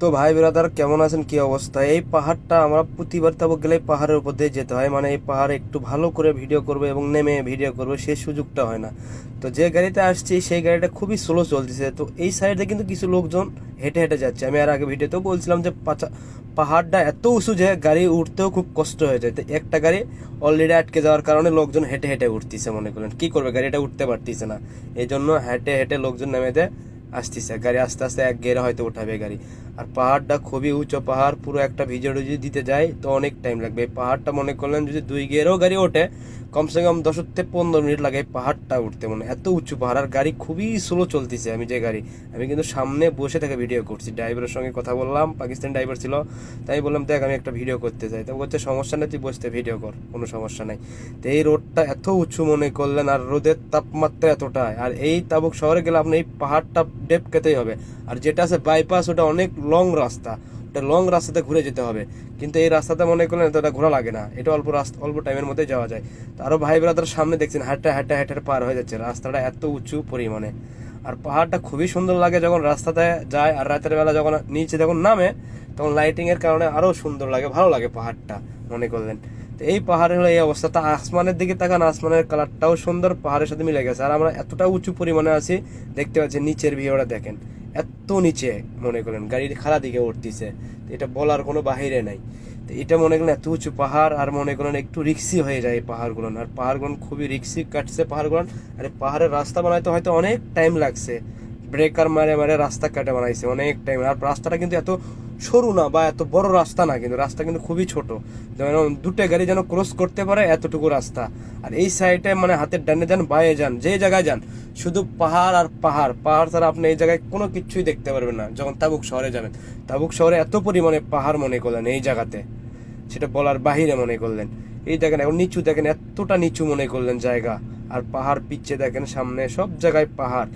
তো ভাই ব্রাদার, কেমন আছেন? কি অবস্থা? এই পাহাড়টা আমরা প্রতিবার তাবক গেলে পাহাড়ের উপর দিয়ে যেতে হয়। মানে এই পাহাড়ে একটু ভালো করে ভিডিও করবে এবং নেমে ভিডিও করবে সেই সুযোগটা হয় না। তো যে গাড়িতে আসছি, সেই গাড়িটা খুবই স্লো চলতেছে। তো এই সাইডে কিন্তু কিছু লোকজন হেঁটে হেঁটে যাচ্ছে। আমি আর আগে ভিডিওতেও বলছিলাম যে পাহাড়টা এত উঁচু যে গাড়ি উঠতেও খুব কষ্ট হয়ে যায়। তো একটা গাড়ি অলরেডি আটকে যাওয়ার কারণে লোকজন হেঁটে হেঁটে উঠতেছে, মনে করেন। কি করবে? গাড়িটা উঠতে পারতেছে না। এই জন্য হেঁটে হেঁটে লোকজন নেমে দেয় আসতেছে। গাড়ি আস্তে আস্তে এক গেরে হয়তো ওঠাবে গাড়ি। আর পাহাড়টা খুবই উঁচু, পাহাড় পুরো একটা ভিডিও যদি দিতে যায়, তো অনেক টাইম লাগবে। এই পাহাড়টা মনে করলেন যদি দুই গিয়ারও গাড়ি ওঠে, কমসে কম দশ থেকে পনেরো মিনিট লাগে এই পাহাড়টা উঠতে মানে এত উঁচু পাহাড়, আর গাড়ি খুবই স্লো চলতেছে আমি যে গাড়ি। আমি কিন্তু সামনে বসে থেকে ভিডিও করছি। ড্রাইভারের সঙ্গে কথা বললাম, পাকিস্তান ড্রাইভার ছিল, তাই বললাম, দেখ, আমি একটা ভিডিও করতে চাই। তো বলছে, সমস্যা নেই, তুই বসতে ভিডিও কর, কোনো সমস্যা নাই। তো এই রোডটা এত উঁচু মনে করলেন, আর রোদের তাপমাত্রা এতটাই। আর এই তাবুক শহরে গেলে আপনি এই পাহাড়টা ডেপ খেতেই হবে। আর যেটা আছে বাইপাস ওটা অনেক লং রাস্তা। ওটা লং রাস্তাতে ঘুরে যেতে হবে। কিন্তু এই রাস্তাতে মনে করলেন এতটা ঘোরা লাগে না। এটা অল্প রাস্তা, অল্প টাইমের মধ্যে যাওয়া যায়। তো আরও ভাই ব্রাদার সামনে দেখছেন হাঁটা হাঁটা হাঁটা পার হয়ে যাচ্ছে। রাস্তাটা এত উঁচু পরিমাণে। আর পাহাড়টা খুবই সুন্দর লাগে যখন রাস্তাতে যায় আর রাতের বেলা যখন নিচে যখন নামে, তখন লাইটিংয়ের কারণে আরও সুন্দর লাগে, ভালো লাগে পাহাড়টা, মনে করলেন। তো এই পাহাড়ের হলো এই অবস্থা। তা আসমানের দিকে তাকান, আসমানের কালারটাও সুন্দর, পাহাড়ের সাথে মিলে গেছে। আর আমরা এতটা উঁচু পরিমাণে আছি, দেখতে পাচ্ছি নিচের ভিউটা দেখেন। এত নিচে মনে করেন গাড়ির খালা দিকে উঠতেছে। এটা বলার কোনো বাহিরে নাই। তো এটা মনে করেন এত উঁচু পাহাড়, আর মনে করেন একটু রিক্সি হয়ে যায় এই পাহাড়গুলো। আর পাহাড়গুলো খুবই রিক্সি কাটছে পাহাড়গুলো। আর পাহাড়ের রাস্তা বানাইতে হয়তো অনেক টাইম লাগছে। ব্রেকার মারে মারে রাস্তা কাটে বানাইছে, অনেক টাইম আর রাস্তাটা কিন্তু এত সরু না বা এত বড় রাস্তা না কিন্তু, রাস্তা কিন্তু খুবই ছোট। যেমন দুটো গাড়ি যেন ক্রস করতে পারে এতটুকু রাস্তা। আর এই সাইডে মানে হাতের ডানে যান, বায়ে যান, যে জায়গায় যান, শুধু পাহাড় আর পাহাড়। পাহাড় ছাড়া আপনি এই জায়গায় কোনো কিছুই দেখতে পারবেন না, যখন তাবুক শহরে যাবেন। তাবুক শহরে এত পরিমাণে পাহাড় মনে করলেন এই জায়গাতে। সেটা বলার বাহিরে মনে করলেন। এই দেখেন, এখন নিচু দেখেন, এতটা নিচু মনে করলেন জায়গা। আর পাহাড় পিচ্ছে দেখেন, সামনে সব জায়গায় পাহাড়।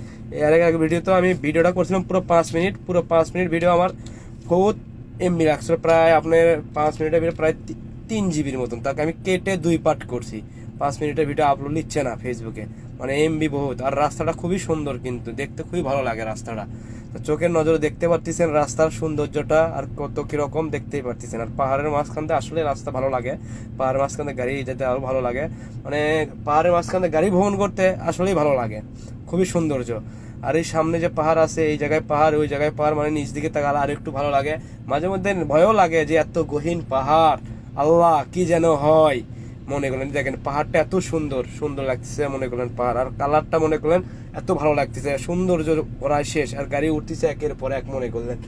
এর আগে ভিডিও তো আমি ভিডিওটা করছিলাম পুরো পাঁচ মিনিট। পুরো পাঁচ মিনিট ভিডিও আমার বহুত এমবি লাগছিল প্রায় আপনার পাঁচ মিনিটের ভিডিও প্রায় তিন জিবির মতন। তাকে আমি কেটে দুই পার্ট করছি। পাঁচ মিনিটের ভিডিও আপলোড নিচ্ছে না ফেসবুকে মানে এমবি বহুত। আর রাস্তাটা খুবই সুন্দর কিন্তু। দেখতে খুবই ভালো লাগে রাস্তাটা। তো চোখের নজরে দেখতে পারতেছেন রাস্তার সৌন্দর্যটা আর কত কীরকম দেখতেই পারতেছেন। আর পাহাড়ের মাঝখান দিয়ে আসলে রাস্তা ভালো লাগে। পাহাড়ের মাঝখান দিয়ে গাড়ি যেতে আরও ভালো লাগে। মানে পাহাড়ের মাঝখান দিয়ে গাড়ি ভ্রমণ করতে আসলেই ভালো লাগে। খুবই সৌন্দর্য। আর এই সামনে যে পাহাড় আছে, এই জায়গায় পাহাড়, ওই জায়গায় পাহাড় মানে নিচ দিকে তাকালে আর একটু ভালো লাগে। মাঝে মধ্যে ভয়ও লাগে যে এত গহীন পাহাড়, আল্লাহ কি যেন হয়। মনে করলেন দেখেন পাহাড়টা এত সুন্দর সুন্দর লাগতেছে মনে করলেন পাহাড়। আর কালারটা মনে করলেন এত ভালো লাগতেছে, সৌন্দর্য প্রায় শেষ, আর গাড়ি উঠতেছে একের পর এক মনে করলেন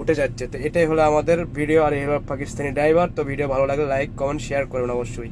উঠে যাচ্ছে। তো এটাই হলো আমাদের ভিডিও আর এই হলো পাকিস্তানি ড্রাইভার তো ভিডিও ভালো লাগলে লাইক কমেন্ট শেয়ার করবেন অবশ্যই।